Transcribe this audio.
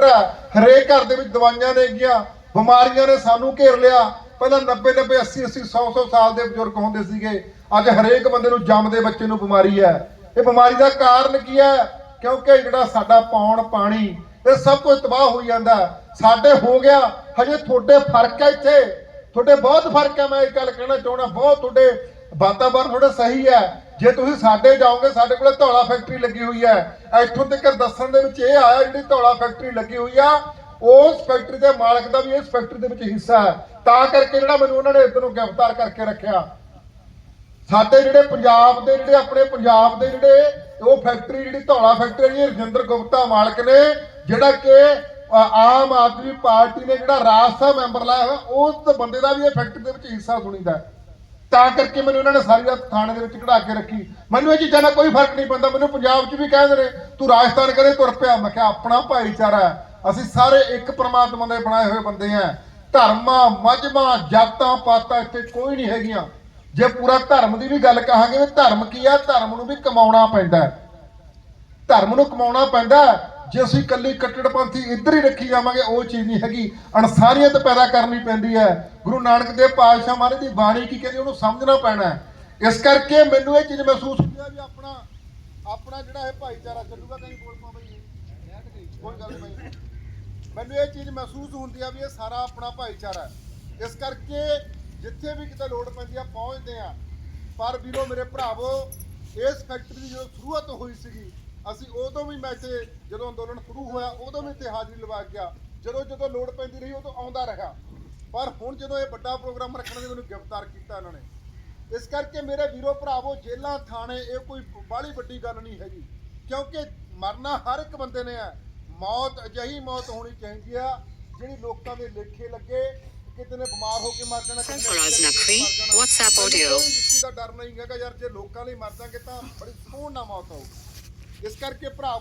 Doctor ਆ ਹਰੇਕ ਘਰ ਦੇ ਵਿੱਚ ਦਵਾਈਆਂ ਨੇ ਗਿਆ ਬਿਮਾਰੀਆਂ ਨੇ ਸਾਨੂੰ ਘੇਰ ਲਿਆ। ਪਹਿਲਾਂ 90 90 80 80 100 100 ਸਾਲ ਦੇ ਬਜ਼ੁਰਗ ਹੁੰਦੇ ਸੀਗੇ। ਅੱਜ ਹਰੇਕ ਬੰਦੇ ਨੂੰ ਜੰਮਦੇ ਬੱਚੇ ਨੂੰ ਬਿਮਾਰੀ ਹੈ। ਇਹ ਬਿਮਾਰੀ ਦਾ ਕਾਰਨ ਕੀ ਹੈ? ਕਿਉਂਕਿ ਜਿਹੜਾ ਸਾਡਾ ਪੌਣ ਪਾਣੀ, ਇਹ ਸਭ ਕੁਝ ਤਬਾਹ ਹੋਈ ਜਾਂਦਾ ਸਾਡੇ ਹੋ ਗਿਆ। ਹਜੇ ਤੁਹਾਡੇ ਫ਼ਰਕ ਹੈ ਇੱਥੇ। ਤੁਹਾਡੇ ਬਹੁਤ ਫ਼ਰਕ ਹੈ। ਮੈਂ ਇਹ ਗੱਲ ਕਹਿਣਾ ਚਾਹੁੰਦਾ। ਬਹੁਤ ਤੁਹਾਡੇ ਵਾਤਾਵਰਨ ਥੋੜਾ ਸਹੀ ਹੈ। ਜੇ ਤੁਸੀਂ ਸਾਡੇ ਜਾਓਗੇ, ਸਾਡੇ ਕੋਲੇ ਧੌਲਾ ਫੈਕਟਰੀ ਲੱਗੀ ਹੋਈ ਹੈ। ਇੱਥੋਂ ਤੱਕ ਦੱਸਣ ਦੇ ਵਿੱਚ ਇਹ ਆਇਆ ਜਿਹੜੀ ਧੌਲਾ ਫੈਕਟਰੀ ਲੱਗੀ ਹੋਈ ਆ, ਉਸ ਫੈਕਟਰੀ ਦੇ ਮਾਲਕ ਦਾ ਵੀ ਇਸ ਫੈਕਟਰੀ ਦੇ ਵਿੱਚ ਹਿੱਸਾ ਹੈ। ਤਾਂ ਕਰਕੇ ਜਿਹੜਾ ਮੈਨੂੰ ਉਹਨਾਂ ਨੇ ਇੱਧਰ ਨੂੰ ਗ੍ਰਿਫਤਾਰ ਕਰਕੇ ਰੱਖਿਆ। ਸਾਡੇ ਜਿਹੜੇ ਪੰਜਾਬ ਦੇ ਜਿਹੜੇ ਆਪਣੇ ਪੰਜਾਬ ਦੇ ਜਿਹੜੇ ਉਹ ਫੈਕਟਰੀ ਜਿਹੜੀ ਧੌਲਾ ਫੈਕਟਰੀ ਹੈ ਰਜਿੰਦਰ ਗੁਪਤਾ ਮਾਲਕ ਨੇ, ਜਿਹੜਾ ਕਿ ਆਮ ਆਦਮੀ ਪਾਰਟੀ ਨੇ ਜਿਹੜਾ ਰਾਜ ਸਭਾ ਮੈਂਬਰ ਲਾਇਆ ਹੋਇਆ, ਉਸ ਬੰਦੇ ਦਾ ਵੀ ਇਹ ਫੈਕਟਰੀ ਦੇ ਵਿੱਚ ਹਿੱਸਾ ਸੁਣੀਦਾ ਤਾਂ ਕਰਕੇ ਮੈਨੂੰ ਇਹਨਾਂ ਨੇ ਸਾਰੀ ਰਾਤ ਥਾਣੇ ਦੇ ਵਿੱਚ ਕਢਾ ਕੇ ਰੱਖੀ। ਮੈਨੂੰ ਇਹ ਚੀਜ਼ਾਂ ਨਾਲ ਕੋਈ ਫ਼ਰਕ ਨਹੀਂ ਪੈਂਦਾ, ਮੈਨੂੰ ਪੰਜਾਬ 'ਚ ਵੀ ਕਹਿੰਦੇ ਨੇ, ਤੂੰ ਰਾਜਸਥਾਨ ਕਰੇ ਤੁਰ ਪਿਆ? ਮੈਂ ਕਿਹਾ, ਆਪਣਾ ਭਾਈਚਾਰਾ ਅਸੀਂ ਸਾਰੇ ਇੱਕ ਪਰਮਾਤਮਾ ਦੇ ਬਣਾਏ ਹੋਏ ਬੰਦੇ ਆ ਧਰਮਾਂ, ਮਜ਼ਮਾਂ, ਜਾਤਾਂ, ਪਾਤਾਂ ਇੱਥੇ ਕੋਈ ਨਹੀਂ ਹੈਗੀਆਂ। ਜੇ ਪੂਰਾ ਧਰਮ ਦੀ ਵੀ ਗੱਲ ਕਹਾਂਗੇ ਵੀ ਧਰਮ ਕੀ ਆ? ਧਰਮ ਨੂੰ ਵੀ ਕਮਾਉਣਾ ਪੈਂਦਾ ਧਰਮ ਨੂੰ ਕਮਾਉਣਾ ਪੈਂਦਾ ਜੇ ਅਸੀਂ ਇਕੱਲੀ ਕੱਟੜਪੰਥੀ ਇੱਧਰ ਹੀ ਰੱਖੀ ਜਾਵਾਂਗੇ, ਉਹ ਚੀਜ਼ ਨਹੀਂ ਹੈਗੀ। ਅਨਸਾਰੀਅਤ ਪੈਦਾ ਕਰਨੀ ਪੈਂਦੀ ਹੈ। ਗੁਰੂ ਨਾਨਕ ਦੇਵ ਪਾਤਸ਼ਾਹ ਮਹਾਰਾਜ ਦੀ ਬਾਣੀ ਕੀ ਕਹਿੰਦੀ, ਉਹਨੂੰ ਸਮਝਣਾ ਪੈਣਾ ਇਸ ਕਰਕੇ ਮੈਨੂੰ ਇਹ ਚੀਜ਼ ਮਹਿਸੂਸ ਹੁੰਦੀ ਹੈ ਵੀ ਆਪਣਾ ਆਪਣਾ ਜਿਹੜਾ ਇਹ ਭਾਈਚਾਰਾ ਚੱਲੂਗਾ ਕਹੀਂ ਬੋਲ ਪਾ ਬਈ। ਕੋਈ ਗੱਲ ਨਹੀਂ ਮੈਨੂੰ ਇਹ ਚੀਜ਼ ਮਹਿਸੂਸ ਹੁੰਦੀ ਆ ਵੀ ਇਹ ਸਾਰਾ ਆਪਣਾ ਭਾਈਚਾਰਾ ਇਸ ਕਰਕੇ ਜਿੱਥੇ ਵੀ ਕਿਤੇ ਲੋੜ ਪੈਂਦੀ ਆ, ਪਹੁੰਚਦੇ ਆ। ਪਰ ਵੀਰੋ, ਮੇਰੇ ਭਰਾਵੋ, ਇਸ ਫੈਕਟਰੀ ਦੀ ਜਦੋਂ ਸ਼ੁਰੂਆਤ ਹੋਈ ਸੀਗੀ ਅਸੀਂ ਉਦੋਂ ਵੀ ਮੈਂ ਇੱਥੇ ਜਦੋਂ ਅੰਦੋਲਨ ਸ਼ੁਰੂ ਹੋਇਆ ਉਦੋਂ ਵੀ ਇੱਥੇ ਹਾਜ਼ਰੀ ਲਵਾ ਗਿਆ। ਜਦੋਂ ਜਦੋਂ ਲੋੜ ਪੈਂਦੀ ਰਹੀ ਉਦੋਂ ਆਉਂਦਾ ਰਿਹਾ। ਪਰ ਹੁਣ ਜਦੋਂ ਇਹ ਵੱਡਾ ਪ੍ਰੋਗਰਾਮ ਰੱਖਣ ਦੇ ਮੈਨੂੰ ਗ੍ਰਿਫਤਾਰ ਕੀਤਾ ਇਹਨਾਂ ਨੇ। ਇਸ ਕਰਕੇ ਮੇਰੇ ਵੀਰੋ ਭਰਾਵੋ ਜੇਲਾਂ ਥਾਣੇ ਇਹ ਕੋਈ ਬਾਹਲੀ ਵੱਡੀ ਗੱਲ ਨਹੀਂ ਹੈਗੀ। ਕਿਉਂਕਿ ਮਰਨਾ ਹਰ ਇੱਕ ਬੰਦੇ ਨੇ ਹੈ। ਮੌਤ ਅਜਿਹੀ ਮੌਤ ਹੋਣੀ ਚਾਹੀਦੀ ਆ ਜਿਹੜੀ ਲੋਕਾਂ ਦੇ ਲੇਖੇ ਲੱਗੇ ਕਿਤੇ ਨੇ ਬਿਮਾਰ ਹੋ ਕੇ ਮਰ ਜਾਣਾ ਕਿਸੇ ਨੇ Faraaz ਕਿਸੇ ਨੇ Naqvi, ਮਰ ਜਾਣਾ। WhatsApp ਚੀਜ਼ ਦਾ ਡਰ ਨਹੀਂ ਹੈਗਾ ਯਾਰ ਜੇ ਲੋਕਾਂ ਲਈ ਮਰ ਜਾਗੇ ਤਾਂ ਬੜੀ ਸਕੂਨ ਨਾਲ ਮੌਤ ਹੋਊਗੀ ਇਸ ਕਰਕੇ ਭਰਾਵੋ